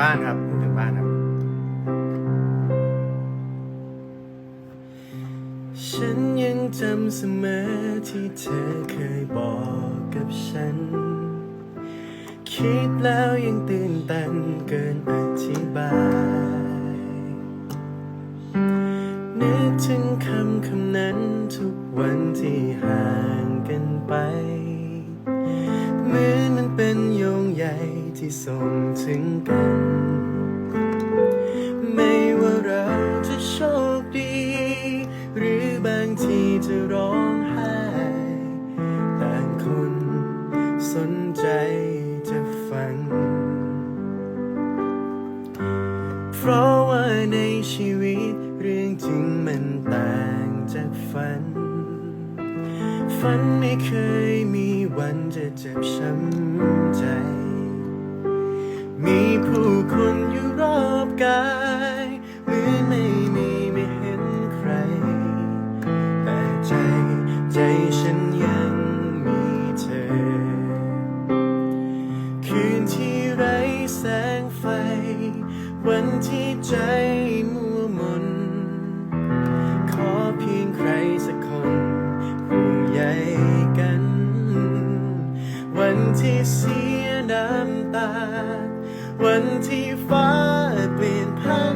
บ้านครับถึงบ้านครับ ฉันยังจำเสมอที่เธอเคยบอกกับฉัน คิดแล้วยังตื่นตันเกินอธิบาย นึกถึงคำคำนั้นทุกวันที่ห่าง ที่ส่งถึงกัน ไม่ว่าเราจะโชคดี หรือบางทีจะร้องไห้ต่างคนสนใจจะฟัง เพราะว่าในชีวิตเรื่องจริงมันต่างจากฝัน ฝันไม่เคยมีวันจะเจ็บช้ำใจ ที่ใจมัวมน ขอเพียงใครสักคนห่วงใยกัน วันที่เสียน้ำตา วันที่ฟ้าเปลี่ยนพัน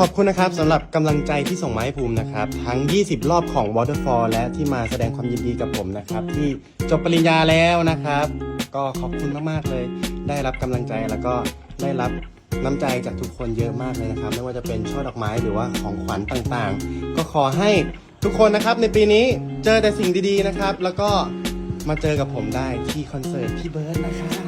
ขอบคุณนะครับสำหรับกำลังใจที่ส่งมาให้ภูมินะครับ ทั้ง 20 รอบของ Waterfall และที่มาแสดงความยินดีกับผมนะครับ ที่จบปริญญาแล้วนะครับ ก็ขอบคุณมากๆเลย ได้รับกำลังใจแล้วก็ได้รับน้ำใจจากทุกคนเยอะมากเลยนะครับ ไม่ว่าจะเป็นช่อดอกไม้หรือว่าของขวัญต่างๆ ก็ขอให้ทุกคนนะครับในปีนี้เจอแต่สิ่งดีๆนะครับ แล้วก็มาเจอกับผมได้ที่คอนเสิร์ตพี่เบิร์ดนะครับ